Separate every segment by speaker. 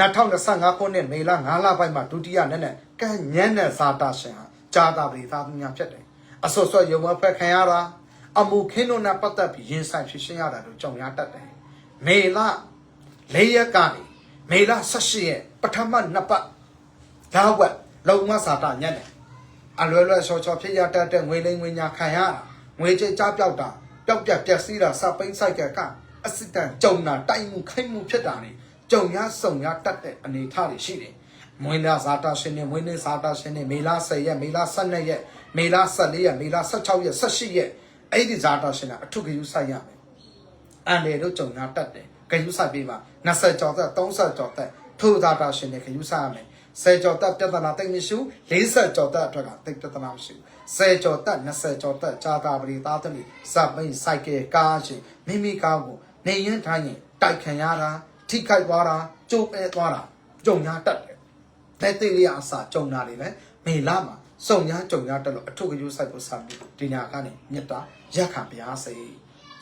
Speaker 1: 2025ခုနှစ်မေလ9လပိုင်းမှာဒုတိယနဲ့နဲ့ကံညံ့တဲ့ဇာတာရှင်ဟာဂျာတာပရိသတ်များဖြစ်တယ်အဆော့ဆော့ရုံမဖက်ခံရတာအမှုခင်းတို့နဲ့ပတ်သက်ပြီးရင်ဆိုင်ဖြစ်ရှင်းရတာတို့ကြုံရတတ်တယ်မေလ၄ရက်ကနေမေလ18ရက်ပထမနှစ်ပတ်ဒါဝက်လုံမဇာတာညံ့တယ်အလွယ်လွယ်ဆော်ချော်ဖြစ်ရတတ်တဲ့ငွေလိမ်ငွေညာခံရတာငွေကြေးကြားပြောက်တာပျောက်ပြက်ပျက်စီးတာစပိန်းဆိုင်ကကအစစ်တန်ကြုံတာတိုင်မှုခိုက်မှုဖြစ်တာနေ ကြုံရစုံရတတ်တဲ့အနေအထားတွေရှိတယ်မွေးလာဇာတာရှင်နဲ့မွေးနေ့ဇာတာရှင်နဲ့မေလ10ရက်မေလ12ရက်မေလ14ရက်မေလ16ရက်18ရက်အဲ့ဒီဇာတာရှင်ကအထုကယူဆိုင်ရမယ်အန်တယ်တို့ကြုံရတတ်တယ်ကယူဆိုင်ပေးပါ20ကျော်သက်30ကျော်သက်ထိုဇာတာရှင်နဲ့ကယူဆိုင်ရမယ်10ကျော်သက်ပြဿနာတိတ်မရှိဘူး40ကျော်သက်အတွက်ကတိတ်ပြဿနာမရှိဘူး10ကျော်သက်20ကျော်သက်ဂျာတာပရိသားသမီးစပ်မိတ်စိုက်ကဲကားရှင်မိမိကားကိုနေရင်ထိုင်းရင်တိုက်ခံရတာ ထိခိုက်သွားတာကြိုးပဲသွားတာကြုံရတတ်တယ်တဲ့တိလေးအစာကြုံတာတွေလည်းမေလာမှာစုံညာကြုံရတက်လို့အထုကယူဆိုင်ကိုစပြီးဒီညာကနေမြတ်တာရက်ခံပြားစေ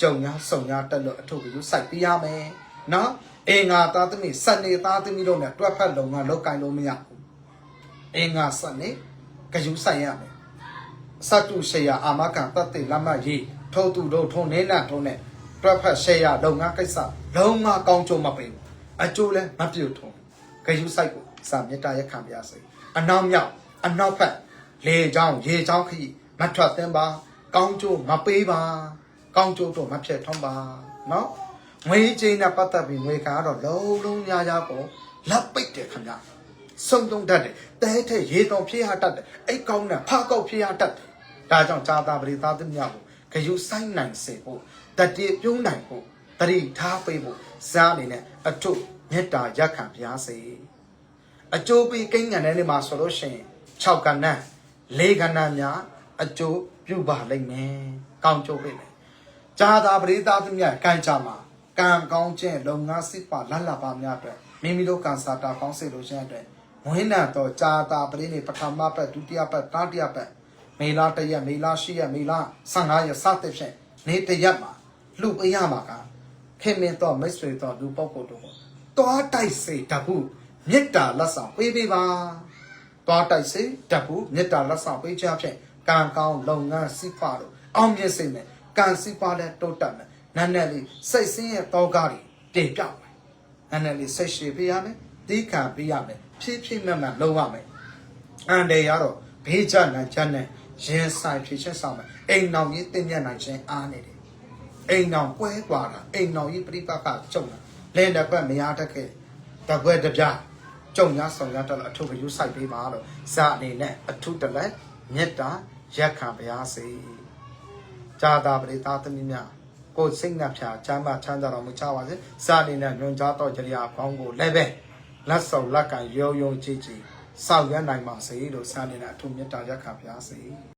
Speaker 1: ကြုံညာစုံညာတက်လို့အထုကယူဆိုင်ပြရမယ်နော်အင်္ဂါသားသမီးစနေသားသမီးတို့နဲ့တွက်ဖက်လုံကလောက်ကင်လို့မရဘူးအင်္ဂါစနေကယူဆိုင်ရမယ်စတုရှေယအာမခံတတ်တဲ့လမ်းမကြီးထိုးသူတို့ထုံနေနဲ့ထုံနဲ့ တွက်ဖက်ရှေယလုံငါကိစ္စလုံးဝကောင်းကြုံမပေးဘူးအကျိုးလည်းမပြုတ်ထုံကယူဆိုင်ကိုစာမြတ်တာရက်ခံပြရစေအနောက်မြောက်အနောက်ဖက်လေချောင်းရေချောင်းခရီးမထွက်သင်းပါ ကောင်းကျိုးမပေးပါ ကောင်းကျိုးတော့မဖြစ်ထုံးပါနော်ငွေချင်းနဲ့ပတ်သက်ပြီးငွေခါတော့လုံးလုံးများများပေါ့လက်ပိတ်တယ်ခင်ဗျစုံတုံတတ်တယ်တဲတဲ့ရေတော်ဖြေးဟာတတ်တယ်အိတ်ကောင်းနဲ့ဖားကောက်ဖြေးဟာတတ်တယ်ဒါကြောင့်ဇာတာပရိသတ်သမ ्या ကို ဂယုဆိုင်နိုင်စေဖို့တတိပြုံးနိုင်ဖို့တတိထားပေးဖို့ဇာအနေနဲ့အထုမေတ္တာရက်ခံပြားစေအကျိုးပေးကိန်းငံတဲ့နေမှာဆိုလို့ရှိရင်6ကဏ္ဍ4ကဏ္ဍများအကျိုးပြုပါလိမ့်မယ်။ကောင်းကျိုးပေးမယ်။ဂျာတာပရိသတ်များကံကြမှာကံကောင်းခြင်းလုံငါစစ်ပါလတ်လပါများအတွက်မိမိတို့ကံစာတာကောင်းစေလို့ခြင်းအတွက်ဝိညာဉ်တော်ဂျာတာပရိနေပထမပတ်ဒုတိယပတ်တတိယပတ် မေလာတရက်မေလာရှိရက်မေလာ15ရက်စသဖြင့်နေ့တရက်မှာလှုပ်ပေးရမှာကခင်မင်းတော်မိတ်ဆွေတော်လူပုဂ္ဂိုလ်တို့ကိုတွားတိုက်စေတတ်ဖို့မေတ္တာလက်ဆောင်ပေးပေးပါတွားတိုက်စေတတ်ဖို့မေတ္တာလက်ဆောင်ပေးချဖြင့်ကံကောင်းလုပ်ငန်းစိဖာတို့အောင်မြင်စေမယ်ကံစိဖာလည်းတိုးတက်မယ်နန်းနယ်လေးစိတ်ဆင်းရဲ့တောကားတွေတင်ပြောက်မယ်နန်းနယ်လေးစိတ်ရှည်ပေးရမယ်တီးခံပေးရမယ်ဖြည်းဖြည်းမှန်မှန်လုပ်ရမယ်အန်တယ်ရတော့ဘေးချနိုင်ချနဲ့ ရင်ဆိုင်ဖြည့်ချက်ဆောင်မယ်အိမ်အောင်ကြီးတင်မြတ်နိုင်ခြင်းအားနေတယ်အိမ်အောင်ပွဲသွားတာအိမ်အောင်ကြီးပြိပတ်ကကြုံတာလဲလက်ပတ်မရတတ်ခဲ့တကွက်တပြားကြုံရဆောင်ရတတ်လို့အထုပ်ကယူဆိုင်ပေးပါလို့ဇာအနေနဲ့အထုတလက်မေတ္တာရက်ခံပါရစေဇာတာပရိသတ်သမီးများကိုစိတ်နှဖျားချမ်းသာချမ်းသာတော်မူကြပါစေဇာအနေနဲ့ညွန်ကြားတော်ကြရာကောင်းကိုလည်းပဲလက်ဆောင်လက်ကံရောယုံကြည်ကြည် စောက်ရနိုင်ပါစေလို့ဇာအနေနဲ့အထုမေတ္တာရက်ခံပါရစေ